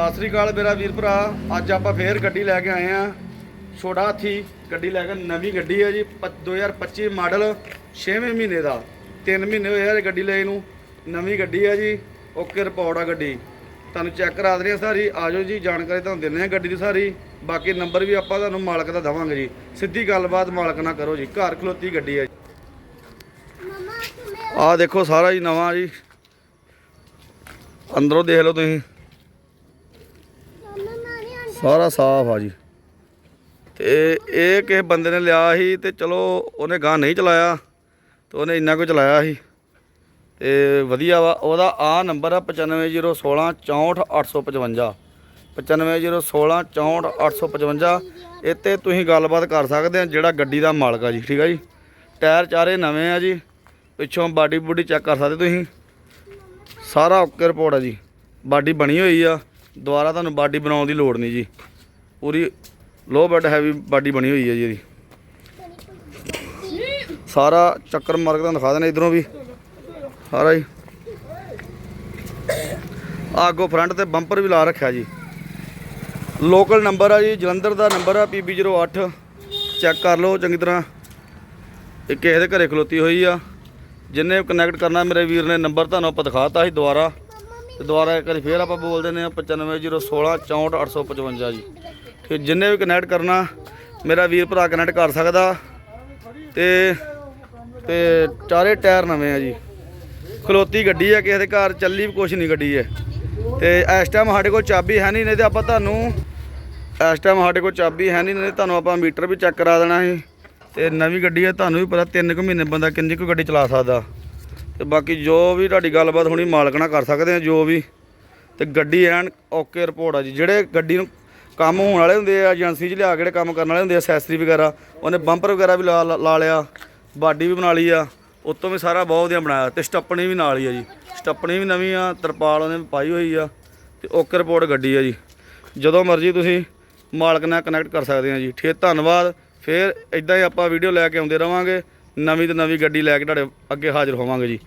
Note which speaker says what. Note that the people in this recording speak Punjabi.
Speaker 1: ਸਤਿ ਸ੍ਰੀ ਅਕਾਲ ਮੇਰਾ ਵੀਰ ਭਰਾ। ਅੱਜ ਆਪਾਂ ਫੇਰ ਗੱਡੀ ਲੈ ਕੇ ਆਏ ਆ ਛੋਟਾ ਹਾਥੀ ਗੱਡੀ ਲੈ ਕੇ ਨਵੀਂ ਗੱਡੀ ਹੈ ਜੀ, ਪ- 2025 ਮਾਡਲ 6ਵੇਂ ਮਹੀਨੇ ਦਾ। 3 ਮਹੀਨੇ ਹੋਏ ਆ ਇਹ ਗੱਡੀ ਲਈ ਨੂੰ। ਨਵੀਂ ਗੱਡੀ ਹੈ ਜੀ, ਓਕੇ ਰਿਪੋਰਟ ਆ ਗੱਡੀ। ਤੁਹਾਨੂੰ ਚੈੱਕ ਕਰਾ ਦਿੰਦੇ ਆ ਸਾਰੀ। ਆਜੋ ਜੀ, ਜਾਣਕਾਰੀ ਤੁਹਾਨੂੰ ਦਿੰਦੇ ਆ ਗੱਡੀ ਦੀ ਸਾਰੀ। ਬਾਕੀ ਨੰਬਰ ਵੀ ਆਪਾਂ ਤੁਹਾਨੂੰ ਮਾਲਕ ਦਾ ਦਵਾਂਗੇ ਜੀ। ਸਿੱਧੀ ਗੱਲਬਾਤ ਮਾਲਕ ਨਾਲ ਕਰੋ ਜੀ। ਘਰ ਖਲੋਤੀ ਗੱਡੀ ਹੈ ਆਹ ਦੇਖੋ ਸਾਰਾ ਜੀ ਨਵਾਂ ਜੀ। ਅੰਦਰੋਂ ਦੇਖ ਲਓ ਤੁਸੀਂ। ਸਾਰਾ ਸਾਫ਼ ਆ ਜੀ। ਤੇ ਇਹ ਕਿਸੇ ਬੰਦੇ ਨੇ ਲਿਆ ਸੀ ਤੇ ਚਲੋ ਉਹਨੇ ਗਾਂ ਨਹੀਂ ਚਲਾਇਆ ਤੇ ਉਹਨੇ ਇੰਨਾ ਕੁ ਚਲਾਇਆ ਸੀ। ਤੇ ਵਧੀਆ ਵਾ, ਉਹਦਾ ਆ ਨੰਬਰ ਆ 950116 64855 950116 64855 ਇੱਥੇ ਤੁਸੀਂ ਗੱਲਬਾਤ ਕਰ ਸਕਦੇ ਆ ਜਿਹੜਾ ਗੱਡੀ ਦਾ ਮਾਲਕ ਆ ਜੀ, ਠੀਕ ਆ ਜੀ? ਟਾਇਰ ਚਾਰੇ ਨਵੇਂ ਆ ਜੀ, ਪਿੱਛੋਂ ਬਾਡੀ ਬੂਡੀ ਚੈੱਕ ਕਰ ਸਕਦੇ ਤੁਸੀਂ? ਸਾਰਾ ਓਕੇ ਰਿਪੋਰਟ ਆ ਜੀ, ਬਾਡੀ ਬਣੀ ਹੋਈ ਆ। ਦੁਬਾਰਾ ਤੁਹਾਨੂੰ ਬਾਡੀ ਬਣਾਉਣ ਦੀ ਲੋੜ ਨਹੀਂ ਜੀ। ਪੂਰੀ ਲੋ ਬੈਡ ਹੈਵੀ ਬਾਡੀ ਬਣੀ ਹੋਈ ਹੈ ਜੀ ਇਹਦੀ। ਸਾਰਾ ਚੱਕਰ ਮਾਰ ਕੇ ਤੁਹਾਨੂੰ ਦਿਖਾ ਦੇਣਾ ਇਧਰੋਂ ਵੀ। ਸਾਰਾ ਹੀ। ਆਗੋ ਫਰੰਟ ਤੇ ਬੰਪਰ ਵੀ ਲਾ ਰੱਖਿਆ ਜੀ। ਲੋਕਲ ਨੰਬਰ ਆ ਜੀ, ਜਲੰਧਰ ਦਾ ਨੰਬਰ ਆ PB08 ਚੈੱਕ ਕਰ ਲਓ ਚੰਗੀ ਤਰ੍ਹਾਂ। ਇਹ ਕਿਸੇ ਦੇ ਘਰੇ ਖਲੋਤੀ ਹੋਈ ਆ। ਜਿੰਨੇ ਕਨੈਕਟ ਕਰਨਾ ਮੇਰੇ ਵੀਰ ਨੇ ਨੰਬਰ ਤੁਹਾਨੂੰ ਆਪਾਂ ਦਿਖਾਤਾ ਸੀ ਦੁਬਾਰਾ। ਤੇ ਦੁਬਾਰਾ ਇੱਕ ਵਾਰੀ ਫੇਰ ਆਪਾਂ ਬੋਲ ਦਿੰਦੇ ਆ 950116 64855 ਜੀ। ਤੇ ਜਿੰਨੇ ਵੀ ਕਨੈਕਟ ਕਰਨਾ, ਮੇਰਾ ਵੀਰ ਭਰਾ ਕਨੈਕਟ ਕਰ ਸਕਦਾ। ਤੇ ਤੇ ਚਾਰੇ ਟਾਇਰ ਨਵੇਂ ਆ ਜੀ। ਖਲੋਤੀ ਗੱਡੀ ਹੈ ਕਿਸੇ ਦੇ ਘਰ ਚੱਲੀ ਵੀ ਕੁਛ ਨਹੀਂ ਗੱਡੀ ਹੈ ਤੇ ਇਸ ਟਾਈਮ ਸਾਡੇ ਕੋਲ ਚਾਬੀ ਹੈ ਨਹੀਂ ਨਹੀਂ ਤੇ ਆਪਾਂ ਤੁਹਾਨੂੰ, ਇਸ ਟਾਈਮ ਸਾਡੇ ਕੋਲ ਚਾਬੀ ਹੈ ਨਹੀਂ ਨਹੀਂ ਤੁਹਾਨੂੰ ਆਪਾਂ ਮੀਟਰ ਵੀ ਚੈੱਕ ਕਰਾ ਦੇਣਾ ਸੀ। ਤੇ ਨਵੀਂ ਗੱਡੀ ਹੈ ਤੁਹਾਨੂੰ ਵੀ ਪਤਾ ਤਿੰਨ ਕੁ ਮਹੀਨੇ ਬੰਦਾ ਕਿੰਨੀ ਕੁ ਗੱਡੀ ਚਲਾ ਸਕਦਾ। ਤੇ ਬਾਕੀ ਜੋ ਵੀ ਤੁਹਾਡੀ ਗੱਲਬਾਤ ਹੋਣੀ ਮਾਲਕ ਨਾਲ ਕਰ ਸਕਦੇ ਆ ਜੋ ਵੀ। ਤੇ ਗੱਡੀ ਐਨ ਓਕੇ ਰਿਪੋਰਟ ਆ ਜੀ। ਜਿਹੜੇ ਗੱਡੀ ਨੂੰ ਕੰਮ ਹੋਣ ਵਾਲੇ ਹੁੰਦੇ ਆ, ਏਜੰਸੀ 'ਚ ਲਿਆ ਕੇ ਜਿਹੜੇ ਕੰਮ ਕਰਨ ਵਾਲੇ ਹੁੰਦੇ ਆ ਅਸੈਸਰੀ ਵਗੈਰਾ, ਉਹਨੇ ਬੰਪਰ ਵਗੈਰਾ ਵੀ ਲਾ ਲਾ ਲਿਆ, ਬਾਡੀ ਵੀ ਬਣਾ ਲਈ ਆ, ਉੱਤੋਂ ਵੀ ਸਾਰਾ ਬਹੁਤ ਵਧੀਆ ਬਣਾਇਆ। ਤੇ ਸਟੱਪਣੀ ਵੀ ਨਾਲ ਹੀ ਆ ਜੀ। ਸਟੱਪਣੀ ਵੀ ਨਵੀਂ ਆ, ਤਰਪਾਲ ਉਹਨੇ ਪਾਈ ਹੋਈ ਆ, ਤੇ ਓਕੇ ਰਿਪੋਰਟ ਗੱਡੀ ਆ ਜੀ। ਜਦੋਂ ਮਰਜ਼ੀ ਤੁਸੀਂ ਮਾਲਕ ਨਾਲ ਕਨੈਕਟ ਕਰ ਸਕਦੇ ਆ ਜੀ। ਠੀਕ, ਧੰਨਵਾਦ। ਫਿਰ ਇਦਾਂ ਹੀ ਆਪਾਂ ਵੀਡੀਓ ਲੈ ਕੇ ਆਉਂਦੇ ਰਵਾਂਗੇ। ਨਵੀਂ ਤੇ ਨਵੀਂ ਗੱਡੀ ਲੈ ਕੇ ਤੁਹਾਡੇ ਅੱਗੇ ਹਾਜ਼ਰ ਹੋਵਾਂਗੇ ਜੀ।